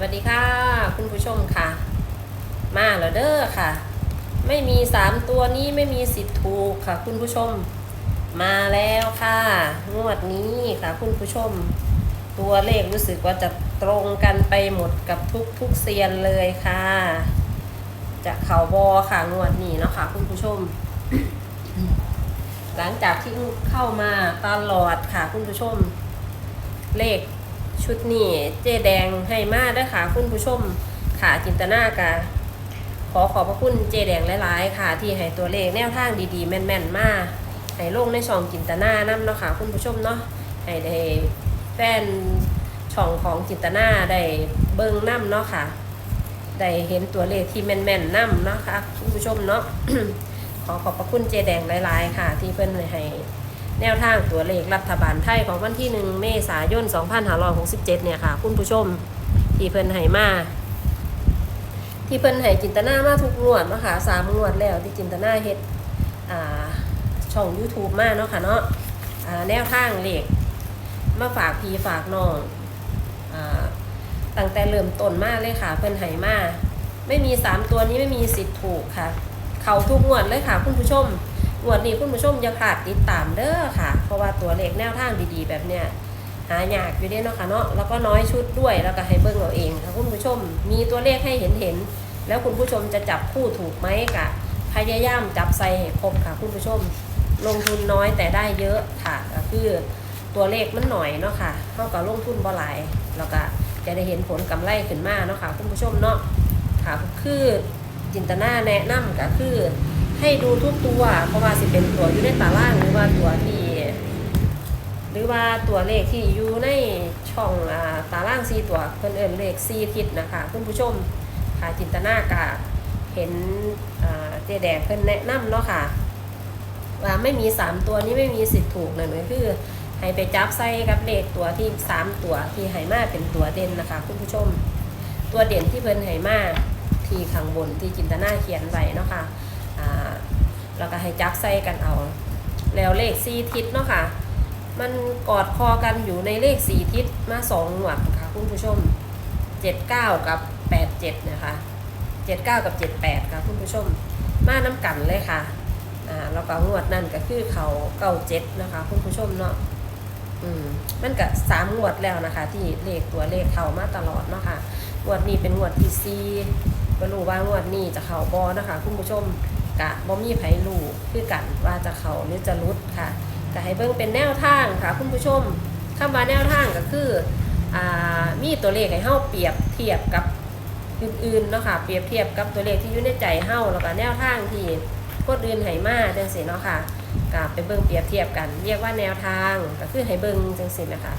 วัสดีค่ะ คุณผู้ชมค่ะ มาแล้วเด้อค่ะ ไม่มีสามตัวนี้ไม่มีสิทธิ์ถูกค่ะ คุณผู้ชม มาแล้วค่ะงวดนี้ค่ะ คุณผู้ชม ตัวเลขรู้สึกว่าจะตรงกันไปหมดกับทุกทุกเซียนเลยค่ะ จะเข่าบอค่ะงวดนี้เนาะค่ะ คุณผู้ชม หลังจากที่เข้ามาตลอดค่ะ คุณผู้ชม เลข ชุดนี้เจแดงให้มาเด้วยค่ะ คุณผู้ชมค่ะจินตนากาขอขอบพระคุณเจแดงหลายๆ ค่ะ ที่ให้ตัวเลขแนวทางดีๆ แม่นๆ มาให้โลงในช่องจินตนานํเนาะค่ะคุณผู้ชมเนาะให้ได้แฟนช่องของจินตนาได้เบิ่งนํเนาะค่ะได้เห็นตัวเลขที่แม่นๆนํเนาะค่ะคุณผู้ชมเนาะขอขอบพระคุณเจแดงหลายๆ ค่ะ ที่เพิ่นให้ แนวทางตัวเลขรัฐบาลไทยของวันที่ 1 เมษายน 2567 เนี่ยค่ะ คุณผู้ชมที่เพิ่นให้มาที่เพิ่นให้จินตนามาทุกงวดเนาะค่ะสามงวดแล้วที่จินตนาเฮ็ดอ่าช่อง YouTube มาเนาะค่ะเนาะอ่าแนวทางเลขมาฝากพี่ฝากน้องอ่าตั้งแต่เริ่มต้นมากเลยค่ะ เพิ่นให้มา ไม่มี 3 ตัวนี้ไม่มีสิทธิ์ถูกค่ะ เขาทุกงวดเลยค่ะ คุณผู้ชม งวดนี้คุณผู้ชมอย่าพลาดติดตามเด้อค่ะ เพราะว่าตัวเลขแนวทางดีๆ แบบเนี้ยหายากอยู่เด้เนาะค่ะเนาะแล้วก็น้อยชุดด้วยแล้วก็ให้เบิ่งเอาเองค่ะคุณผู้ชมมีตัวเลขให้เห็นเห็นๆแล้วคุณผู้ชมจะจับคู่ถูกไหมกะพยายามจับใส่ให้ครบค่ะคุณผู้ชม ลงทุนน้อยแต่ได้เยอะค่ะก็คือตัวเลขมันหน่อยเนาะค่ะเท่ากับลงทุนบ่หลายแล้วก็จะได้เห็นผลกำไรขึ้นมาเนาะค่ะคุณผู้ชมเนาะค่ะคือจินตนาแนะนำก็คือ ให้ดูทุกตัวเพราะว่าสิเป็นตัวอยู่ในตารางหรือว่าตัวที่ หรือว่าตัวเลขที่อยู่ในช่องอาตารางซีตัวเพิ่นเอิ้นเลขซีทิศนะคะคุณผู้ชมค่ะจินตนากะเห็นเจแดงเพิ่นแนะนำเนาะค่ะ ว่าไม่มี 3 ตัวนี้ไม่มีสิทธิ์ถูกนั่นก็คือให้ไปจับใส่กับเลขตัวที่ 3 ตัวที่ไหมาเป็นตัวเด่นนะคะ คุณผู้ชม ตัวเด่นที่เพิ่นไหมาที่ข้างบนที่จินตนาเขียนไว้เนาะค่ะอ่า แล้วก็ให้จับใส่กันเอา แล้วเลขสี่ทิศเนาะค่ะ มันกอดคอกันอยู่ในเลขสี่ทิศมาสองหนวดค่ะคุณผู้ชมเจ็ดเก้ากับแปดเจ็ดนะคะเจ็ดเก้ากับเจ็ดแปดค่ะคุณผู้ชม มาน้ำกันเลยค่ะอ่าแล้วก็งวดนั่นก็คือเขาเก้าเจ็ดนะคะคุณผู้ชมเนาะอืมมันก็สามงวดแล้วนะคะ ที่เลขตัวเลขเขามาตลอดเนาะค่ะงวดนี้เป็นงวดที่สี่ไม่รู้ว่างวดนี้จะเข้าบอนะคะ คุณผู้ชม กะบ่มีไผรู้คือกันว่าจะเขาหรือจะรุดค่ะก็ให้เบิ่งเป็นแนวทางค่ะ คุณผู้ชมคำว่าแนวทางก็คืออ่ามีตัวเลขให้เฮาเปรียบเทียบกับอื่นๆเนาะค่ะเปรียบเทียบกับตัวเลขที่อยู่ในใจเฮาแล้วก็แนวทางที่คนอื่นให้มาจังซี่เนาะค่ะก็ไปเบิ่งเปรียบเทียบกัน เรียกว่าแนวทางก็คือให้เบิ่งจังซี่นะคะ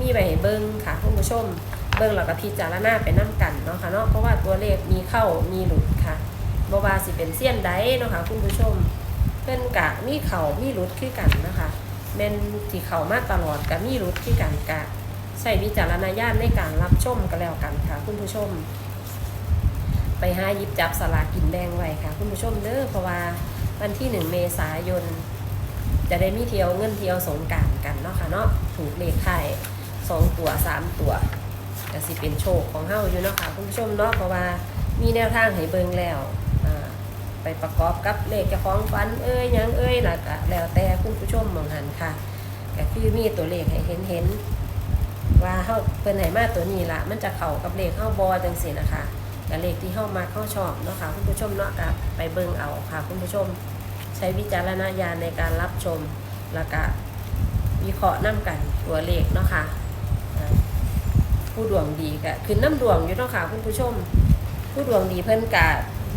มีไปให้เบิ่งค่ะคุณผู้ชมเบิ่งแล้วก็พิจารณาไปน้ากันเนาะค่ะเนาะเพราะว่าตัวเลขมีเข้ามีหลุดค่ะ บ่ว่าสิเป็นเสี้ยนใดเนาะค่ะคุณผู้ชมเพิ่นกะมีเขามีหลุดคือกันนะคะแม่นที่เขามาตลอดกะมีหลุดคือกันกะใช้วิจารณญาณในการรับชมก็แล้วกันค่ะ คุณผู้ชม ไปหายิบจับสลากกินแบ่งไว้ค่ะ คุณผู้ชมเด้อเพราะว่าวันที่หนึ่งเมษายน จะได้มีเที่ยวเงินเที่ยวสงการกันเนาะค่ะเนาะถูกเลขไข่สองตัวสามตัวก็สิเป็นโชคของเฮาอยู่เนาะค่ะ คุณผู้ชมเนาะเพราะว่ามีแนวทางให้เบิ่งแล้ว ไปประกอบกับเลขเจ้าของฟันเอ้ยยังเอ้ยนะก็แล้วแต่คุณผู้ชมมองหันค่ะก็คือมีตัวเลขให้เห็นเห็นว่าเฮาเพิ่นให้มาตัวนี้ละมันจะเข้ากับเลขเฮาบ่จังซี่นะคะกับเลขที่เฮามักเฮาชอบเนาะค่ะคุณผู้ชมเนาะก็ไปเบิ่งเอาค่ะ คุณผู้ชม ใช้วิจารณญาณในการรับชมแล้วก็วิเคราะห์นํกันตัวเลขเนาะค่ะอ่าผู้ดวงดีก็คือน้ำดวงอยู่เนาะค่ะคุณผู้ชม ผู้ดวงดีเพิ่นกะ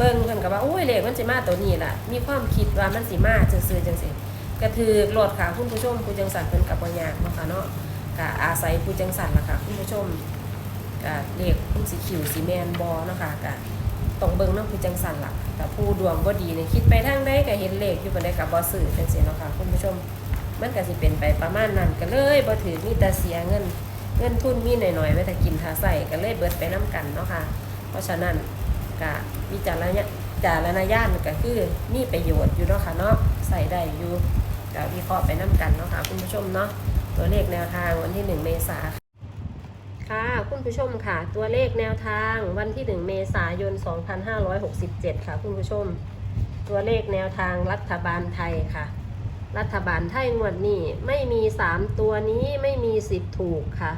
เบิ่งเพิ่นก็ว่าโอ้ยเลขมันสิมาตัวนี้ล่ะ มีความคิดว่ามันสิมาซื่อๆจังซี่ก็ถือโหลดค่ะคุณผู้ชมผู้จังสันเพิ่นกับบ่ยากเนาะค่ะเนาะก็อาศัยผู้จังสันล่ะค่ะคุณผู้ชมก็เลขคุณสิคิวสิแม่นบ่เนาะค่ะก็ต้องเบิ่งเนาะผู้จังสันล่ะแต่ผู้ดวงบ่ดีเนี่ยคิดไปทางใดก็เห็นเลขอยู่บ่ได้ก็บ่ซื้อจังซี่เนาะค่ะคุณผู้ชมมันก็สิเป็นไปประมาณนั้นก็เลยบ่ถือมีแต่เสียเงิน เงินทุนมีหน่อยๆไว้แต่กินทาใส่ก็เลยเบิดไปน้ำกันเนาะค่ะ เพราะฉะนั้น กะวิจารณญาจารณญาณก็คือมีประโยชน์อยู่เนาะค่ะเนาะใส่ได้อยู่ก็วิเคราะห์ไปน้ำกันเนาะค่ะคุณผู้ชมเนาะตัวเลขแนวทางวันที่ 1 เมษาค่ะคุณผู้ชมค่ะ ตัวเลขแนวทางวันที่ 1 เมษายน 2567 ค่ะ คุณผู้ชม ตัวเลขแนวทางรัฐบาลไทยค่ะ รัฐบาลไทยงวดนี้ไม่มี 3 ตัวนี้ไม่มีสิทธิ์ถูกค่ะ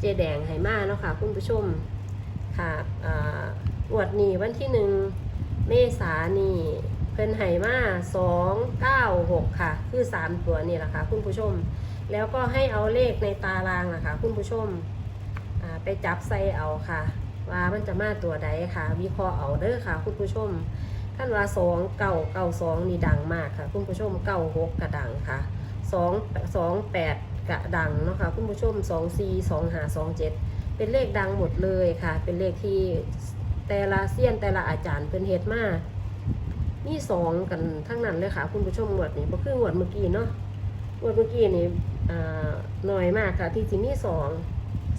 เจแดงไหมาเนาะค่ะ คุณผู้ชมค่ะอ่า งวดนี้วันที่1เมษานี่เพิ่นไหมา296ค่ะ คือ3ตัวนี่แหละค่ะคุณผู้ชม แล้วก็ให้เอาเลขในตารางนะคะคุณผู้ชมไปจับใส่เอาค่ะ ว่ามันจะมาตัวใดค่ะวิเคราะห์เอาเด้อค่ะ คุณผู้ชมท่านว่าสองเก้าเก้าสองนี่ดังมากค่ะ คุณผู้ชมเก้าหกกระดังค่ะสองสองแปดกระดังเนาะค่ะคุณผู้ชมสองสี่สองห้าสองเจ็ดเป็นเลขดังหมดเลยค่ะ เป็นเลขที่ แต่ละเซียนแต่ละอาจารย์เป็นเฮ็ดมานี่สองกันทั้งนั้นเลยค่ะ คุณผู้ชมหวดนี้บ่คือหวดเมื่อกี้เนาะงวดเมื่อกี้นี่หน่อยมากค่ะ ที่จิมีสอง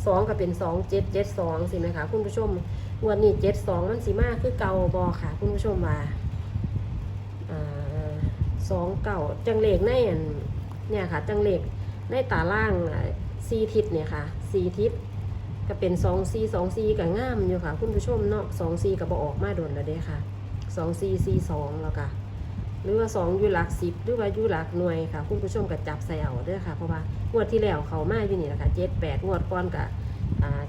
สองก็เป็นสองเจ็ดเจ็ดสองสิไหมคะ คุณผู้ชมงวดนี้เจ็ดสองมันสีมากคือเก่าบอค่ะ คุณผู้ชมว่าสองเก่าจังเลขในอันเนี่ยค่ะ จังเลขในตาล่างซีทิศเนี่ยค่ะซีทิศ ก็เป็นสองซีสองซีกับง่ามอยู่ค่ะ คุณผู้ชมเนาะสองซีกับบออกมาโดนแล้วเด้ค่ะสองซีซีสองแล้วค่ะหรือว่าสองอยู่หลักสิบหรือว่าอยู่หลักหน่วยค่ะ คุณผู้ชมก็จับใส่เอาเด้อค่ะ เพราะว่างวดที่แล้วเขามาอยู่นี่แหละค่ะเจ็ดแปดงวดก่อนกับ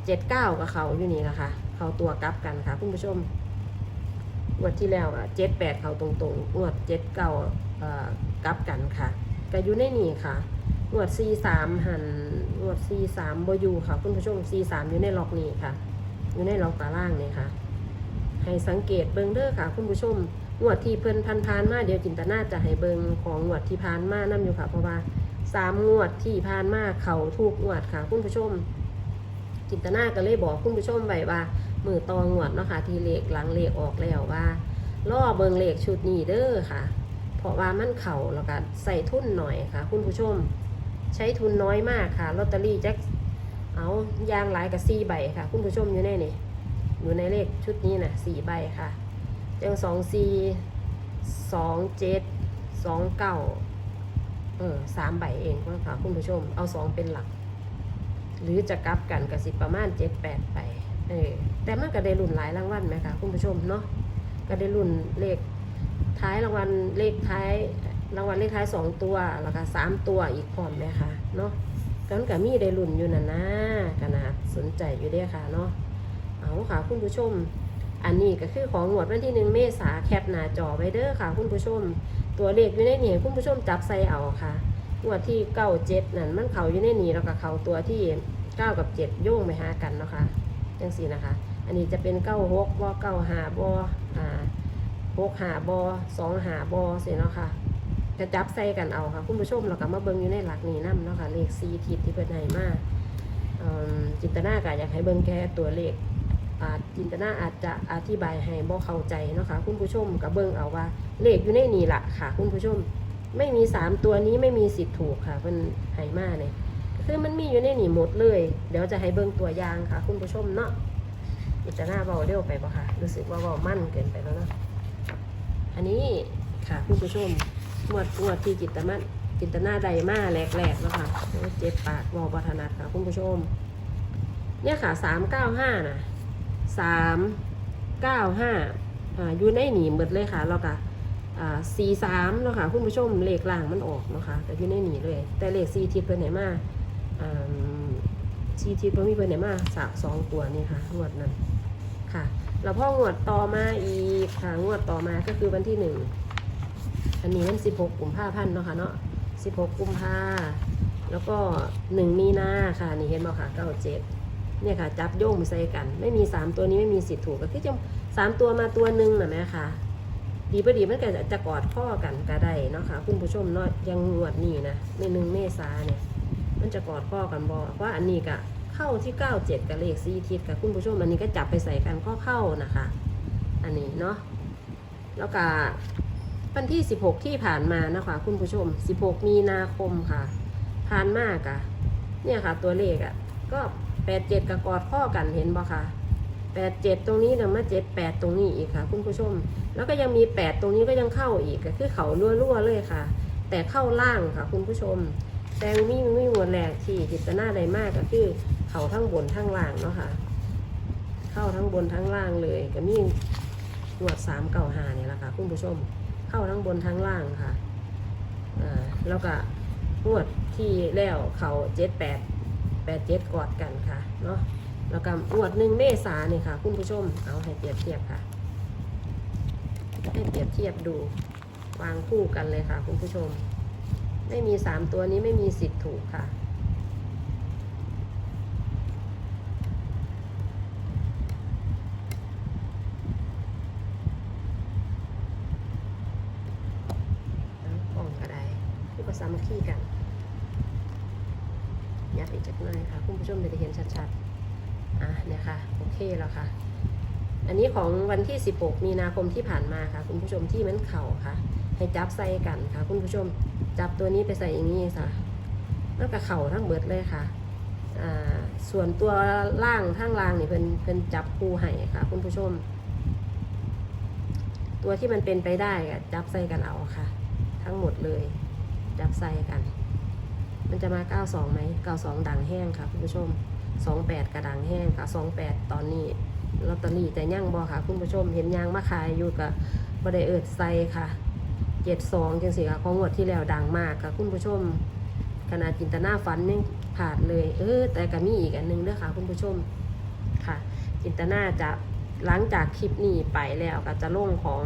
เจ็ดเก้ากับเขาอยู่นี่แหละค่ะ เขาตัวกลับกันค่ะ คุณผู้ชมงวดที่แล้วอะเจ็ดแปดเขาตรงๆงวดเจ็ดเก้ากลับกันค่ะก็อยู่ในนี่ค่ะงวดซีสามหัน งวดซีสามบอยู่ค่ะคุณผู้ชมซีสามอยู่ในล็อกนี้ค่ะ อยู่ในล็อกตาล่างนี่ค่ะ ให้สังเกตเบิงเด้อค่ะ คุณผู้ชมงวดที่เพิ่นพันพานมาเดี๋ยวจินตนาจะให้เบิงของงวดที่พานมานํอยู่ค่ะ เพราะว่าสามงวดที่พานมาเขาถูกงวดค่ะ คุณผู้ชม จินตนาก็เลยบอกคุณผู้ชมไว้ว่ามือตองงวดเนาะค่ะ ที่เลขหลังเลขออกแล้วว่าล่อเบิงเลขชุดนี้เด้อค่ะ เพราะว่ามันเข่าแล้วก็ใส่ทุ่นหน่อยค่ะ คุณผู้ชม ใช้ทุนน้อยมากค่ะ ลอตเตอรี่แจ็คเอายางหลายกับสี่ใบค่ะ คุณผู้ชมอยู่ในนี่อยู่ในเลขชุดนี้นะสี่ใบค่ะยังสองสี่สองเจ็ดสองเก้าเออสามใบเองค่ะคุณผู้ชม เอาสองเป็นหลัก หรือจะกลับกันกับสิประมาณเจ็ดแปดไปเออแต่มันก็ได้รุ่นหลายรางวัลไหมคะคุณผู้ชมเนาะก็ได้รุ่นเลขท้ายรางวัลเลขท้าย รางวัลเลขท้ายสองตัว แล้วก็สามตัวอีกพร้อมไหมคะเนาะกันกับมีได้รุ่นอยู่นะนะขนาดสนใจอยู่ด้ค่ะเนาะเอาค่ะคุณผู้ชม อันนี้ก็คือของงวดวันที่หนึ่งเมษาแคปหน้าจอไว้เด้อค่ะ คุณผู้ชม ตัวเลขอยู่ในนี่คุณผู้ชมจับใส่เอาค่ะงวดที่เก้าเจ็ดนั่นมันเขาอยู่ในนี่แล้วก็เขาตัวที่เก้ากับเจ็ดโยงไปหากันเนาะค่ะจังสี่นะคะ อันนี้จะเป็นเก้าหกบอเก้าหาบออ่าหกหาบอสองหาบอเสียเนาะค่ะ จะจับใส่กันเอาค่ะ คุณผู้ชมเราก็มาเบิ่งอยู่ในหลักนี้นํเนาะค่ะเลขซีทิศที่เพิ่นให้มาจินตนาการอยากให้เบิ่งแค่ตัวเลขจินตนาอาจจะอธิบายให้บ่เข้าใจเนาะค่ะคุณผู้ชมกับเบิ่งเอาว่า เลขอยู่ในนี่ละค่ะ คุณผู้ชมไม่มีสามตัวนี้ไม่มีสิทธิ์ถูกค่ะเป็นไหมาเนี่ยคือมันมีอยู่ในนี่หมดเลย เดี๋ยวจะให้เบิ่งตัวอย่างค่ะ คุณผู้ชมเนาะจินตนาเบาเร็วไปปะค่ะ รู้สึกว่าเบามั่นเกินไปแล้วเนาะอันนี้ค่ะคุณผู้ชม งวดงวดที่จิตตมันจินตนาใดมาแหลกๆแล้วค่ะเจ็บปากเบาบัถนัดค่ะคุณผู้ชม เนี่ยค่ะสามเก้าห้านะสามเก้าห้าอ่าอยู่ในหนีหมดเลยค่ะแล้วก็อ่าสี่สามเนาะค่ะคุณผู้ชมเลขล่างมันออกเนาะค่ะแต่อยู่ในหนีเลย แต่เลขสี่ทิศเพิ่นไหนมาสี่ทิศเพิ่นมีเพิ่นไหนมาสามสองตัวนี่ค่ะงวดนั้นค่ะ แล้วพ่องวดต่อมาอีกค่ะงวดต่อมาก็คือวันที่หนึ่ง อันนี้มันสิบหกกุมภาพันธ์เนาะค่ะเนาะสิบหกกุมภาแล้วก็หนึ่งมีนาค่ะ นี่เห็นบ่ค่ะเก้าเจ็ดเนี่ยค่ะ จับโยงใส่กัน ไม่มีสามตัวนี้ไม่มีสิทธิ์ถูกก็คือจะสามตัวมาตัวหนึ่งนะแม่ค่ะ ดีประดีมันก็จะกอดข้อกันก็ได้เนาะค่ะ คุณผู้ชมเนาะยังงวดนี่นะในหนึ่งเมษาเนี่ย มันจะกอดข้อกันบอว่าอันนี้ก็เข้าที่เก้าเจ็ดกับเลขสี่ทิศกับคุณผู้ชมอันนี้ก็จับไปใส่กันก็เข้านะคะ อันนี้เนาะแล้วก็ วันที่สิบหกที่ผ่านมานะคะคุณผู้ชมสิบหกมีนาคมค่ะ ผ่านมากอะเนี่ยค่ะ ตัวเลขอะก็แปดเจ็ดกับกอดข้อกันเห็นบ่คะแปดเจ็ดตรงนี้เดี๋ยวมาเจ็ดแปดตรงนี้อีกค่ะ คุณผู้ชม แล้วก็ยังมีแปดตรงนี้ก็ยังเข้าอีกก็คือเขารั่วๆเลยค่ะ แต่เข้าล่างค่ะ คุณผู้ชมแตงมีมีหมวดแรกที่จิตนาไดมากก็คือ เขาทั้งบนทั้งล่างเนาะค่ะ เข้าทั้งบนทั้งล่างเลยก็มีหมวดสามเก่าหาเนี่ยแหละค่ะ คุณผู้ชม เข้าทั้งบนทั้งล่างค่ะอ่าแล้วก็งวดที่แล้วเขาเจ็ดแปดแปดเจ็ดกอดกันค่ะเนาะแล้วก็งวดหนึ่งเมษาเนี่ยค่ะ คุณผู้ชมเอาให้เปรียบเทียบค่ะ ให้เปรียบเทียบดูวางคู่กันเลยค่ะ คุณผู้ชม ไม่มีสามตัวนี้ไม่มีสิทธิ์ถูกค่ะ น้ำกล่องกระได คือภามัคคีกัน ยัดอีกจักหน่อยค่ะ คุณผู้ชมจะได้เห็นชัดๆ อะเนี่ยค่ะ โอเคแล้วค่ะ อันนี้ของวันที่ 16 มีนาคมที่ผ่านมาค่ะ คุณผู้ชมที่มันเข่าค่ะ ให้จับใส่กันค่ะ คุณผู้ชม จับตัวนี้ไปใส่อย่างนี้ค่ะแล้วก็เข่าทั้งเบิดเลยค่ะ อ่า ส่วนตัวล่างทั้งล่างนี่เพิ่นเพิ่นจับคู่ให้ค่ะ คุณผู้ชม ตัวที่มันเป็นไปได้จับใส่กันเอาค่ะ ทั้งหมดเลย จับใส่กัน มันจะมา 92ไหม92 ดังแห้งค่ะคุณผู้ชม 28 กระดังแห้งค่ะ 28 ตอนนี้ลอตเตอรี่แต่ย่างบอค่ะ คุณผู้ชมเห็นยางมาขายอยู่กับบไดเอิดใส่ค่ะ 72จังสิค่ะของงวดที่แล้วดังมากค่ะคุณผู้ชมขนาดจินตนาฝันยังผ่านเลย เออ แต่ก็มีอีกอันหนึงด้วยค่ะ คุณผู้ชมค่ะ จินตนาจะหลังจากคลิปนี้ไปแล้วก็จะลงของ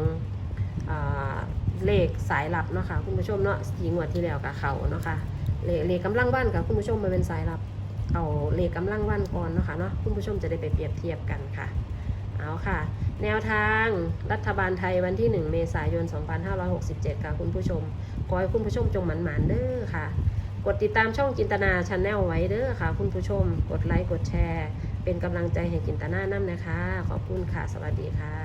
อ่า เลขสายลับเนาะค่ะคุณผู้ชมเนาะสีงวดที่แล้วกับเขาเนาะค่ะเลขเลขกำลังวันกับคุณผู้ชมมาเป็นสายลับ เอาเลขกำลังวันก่อนเนาะค่ะเนาะคุณผู้ชมจะได้ไปเปรียบเทียบกันค่ะเอาค่ะ แนวทางรัฐบาลไทยวันที่ 1 เมษายน 2567 ค่ะคุณผู้ชมขอให้คุณผู้ชมจงหมันหมานเด้อค่ะ กดติดตามช่องจินตนาชาแนลไว้เด้อค่ะ คุณผู้ชม กดไลค์กดแชร์ เป็นกำลังใจให้จินตนานั่นนะคะ ขอบคุณค่ะ สวัสดีค่ะ